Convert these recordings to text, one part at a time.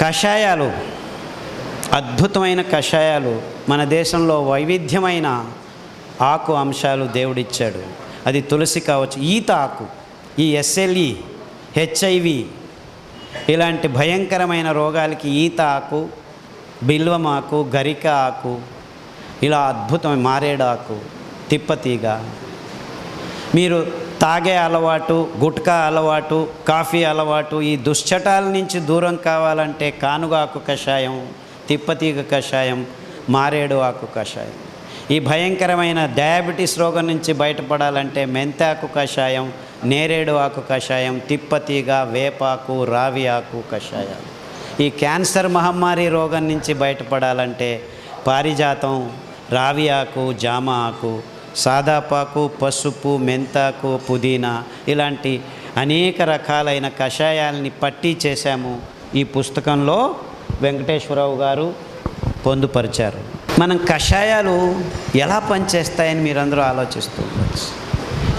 కషాయాలు అద్భుతమైన కషాయాలు మన దేశంలో వైవిధ్యమైన ఆకు అంశాలు దేవుడిచ్చాడు. అది తులసి కావచ్చు ఈత ఆకు ఈ ఎస్ఎల్ఈ హెచ్ఐవి ఇలాంటి భయంకరమైన రోగాలకి ఈత ఆకు బిల్వం ఆకు గరిక ఆకు ఇలా అద్భుతమైన మారేడు ఆకు తిప్పతీగ. మీరు తాగే అలవాటు గుట్కా అలవాటు కాఫీ అలవాటు ఈ దుశ్చటాల నుంచి దూరం కావాలంటే కానుగాకు కషాయం తిప్పతీగ కషాయం మారేడు ఆకు కషాయం. ఈ భయంకరమైన డయాబెటీస్ రోగం నుంచి బయటపడాలంటే మెంతాకు కషాయం నేరేడు ఆకు కషాయం తిప్పతీగ వేపాకు రావి ఆకు కషాయం ఈ క్యాన్సర్ మహమ్మారి రోగం నుంచి బయటపడాలంటే పారిజాతం రావి ఆకు జామ ఆకు సాదాపాకు పసుపు మెంతాకు పుదీనా ఇలాంటి అనేక రకాలైన కషాయాలని పట్టి చేశాము ఈ పుస్తకంలో వెంకటేశ్వరరావు గారు పొందుపరిచారు. మనం కషాయాలు ఎలా పనిచేస్తాయని మీరందరూ ఆలోచిస్తూ ఉండొచ్చు.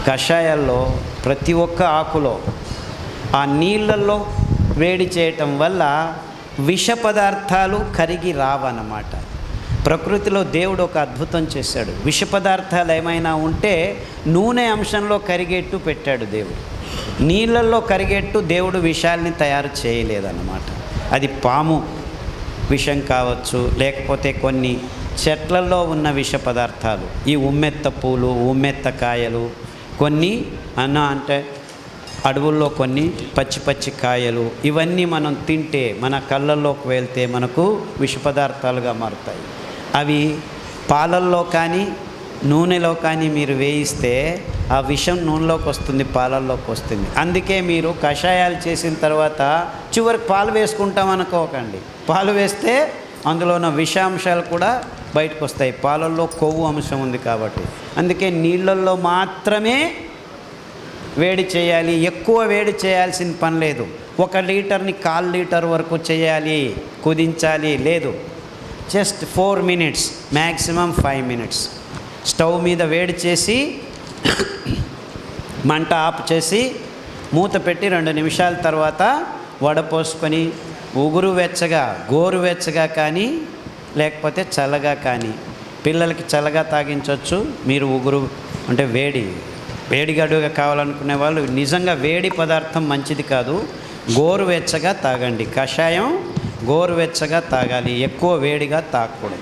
కషాయాల్లో ప్రతి ఒక్క ఆకులో ఆ నీళ్ళల్లో వేడి చేయటం వల్ల విష పదార్థాలు కరిగి రావన్నమాట. ప్రకృతిలో దేవుడు ఒక అద్భుతం చేశాడు. విష పదార్థాలు ఏమైనా ఉంటే నూనె అంశంలో కరిగేట్టు పెట్టాడు దేవుడు. నీళ్ళల్లో కరిగేట్టు దేవుడు విషాల్ని తయారు చేయలేదన్నమాట. అది పాము విషం కావచ్చు లేకపోతే కొన్ని చెట్లలో ఉన్న విష పదార్థాలు. ఈ ఉమ్మెత్త పూలు ఉమ్మెత్త కాయలు కొన్ని అన్న అంటే అడవుల్లో కొన్ని పచ్చి పచ్చి కాయలు ఇవన్నీ మనం తింటే మన కళ్ళల్లోకి వెళ్తే మనకు విష పదార్థాలుగా మారుతాయి. అవి పాలల్లో కానీ నూనెలో కానీ మీరు వేయిస్తే ఆ విషం నూనెలోకి వస్తుంది పాలల్లోకి వస్తుంది. అందుకే మీరు కషాయాలు చేసిన తర్వాత చివరికి పాలు వేసుకుంటాం అనుకోకండి. పాలు వేస్తే అందులో ఉన్న విషాంశాలు కూడా బయటకు వస్తాయి పాలల్లో కొవ్వు అంశం ఉంది కాబట్టి. అందుకే నీళ్ళల్లో మాత్రమే వేడి చేయాలి. ఎక్కువ వేడి చేయాల్సిన పని లేదు. ఒక లీటర్ని కాల్ లీటర్ వరకు చేయాలి కుదించాలి లేదు. Just four minutes maximum five minutes. Stove మీద వేడి చేసి మంట ఆఫ్ చేసి మూత పెట్టి రెండు నిమిషాల తర్వాత వడపోసుకొని ఉగురు వెచ్చగా గోరు వెచ్చగా కానీ లేకపోతే చల్లగా కానీ పిల్లలకి చల్లగా తాగించవచ్చు మీరు ఉగురు అంటే వేడి వేడిగడుగా కావాలనుకునే వాళ్ళు నిజంగా వేడి పదార్థం మంచిది కాదు గోరువెచ్చగా తాగండి. కషాయం గోరువెచ్చగా తాగాలి ఎక్కువ వేడిగా తాగకూడదు.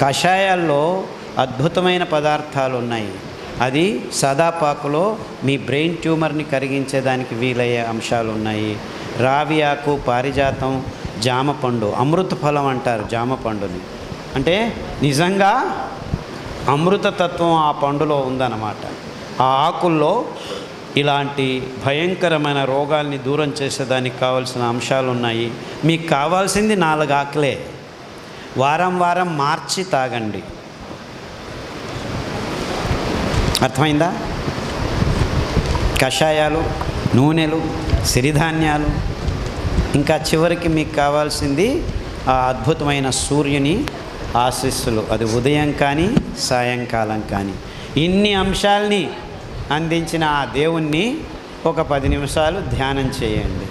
కషాయాల్లో అద్భుతమైన పదార్థాలు ఉన్నాయి. అది సదాపాకులో మీ బ్రెయిన్ ట్యూమర్ని కరిగించేదానికి వీలయ్యే అంశాలు ఉన్నాయి. రావి ఆకు పారిజాతం జామ పండు అమృత ఫలం అంటారు జామ పండుని అంటే నిజంగా అమృతతత్వం ఆ పండులో ఉందన్నమాట. ఆ ఆకుల్లో ఇలాంటి భయంకరమైన రోగాల్ని దూరం చేసేదానికి కావాల్సిన అంశాలు ఉన్నాయి మీకు కావాల్సింది నాలుగు ఆకులే. వారం వారం మార్చి తాగండి. అర్థమైందా? కషాయాలు నూనెలు సిరిధాన్యాలు ఇంకా చివరికి మీకు కావాల్సింది ఆ అద్భుతమైన సూర్యుని ఆశీస్సులు. అది ఉదయం కానీ సాయంకాలం కానీ. ఇన్ని అంశాల్ని అందించిన ఆ దేవుణ్ణి ఒక పది నిమిషాలు ధ్యానం చేయండి.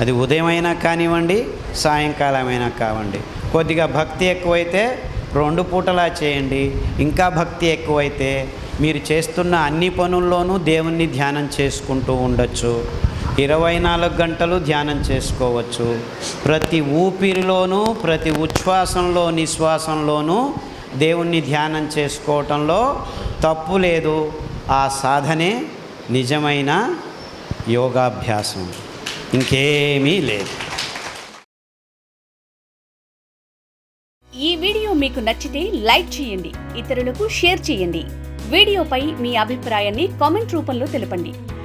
అది ఉదయమైనా కానివ్వండి సాయంకాలమైనా కావండి. కొద్దిగా భక్తి ఎక్కువైతే రెండు పూటలా చేయండి. ఇంకా భక్తి ఎక్కువైతే మీరు చేస్తున్న అన్ని పనుల్లోనూ దేవుణ్ణి ధ్యానం చేసుకుంటూ ఉండొచ్చు. ఇరవై నాలుగు గంటలు ధ్యానం చేసుకోవచ్చు. ప్రతి ఊపిరిలోనూ ప్రతి ఉచ్ఛ్వాసంలో నిశ్వాసంలోనూ దేవుణ్ణి ధ్యానం చేసుకోవటంలో తప్పు లేదు. ఆ సాధనే నిజమైన యోగాభ్యాసం. ఇంకేమీ లేదు. ఈ వీడియో మీకు నచ్చితే లైక్ చేయండి ఇతరులకు షేర్ చేయండి. వీడియోపై మీ అభిప్రాయాన్ని కామెంట్ రూపంలో తెలపండి.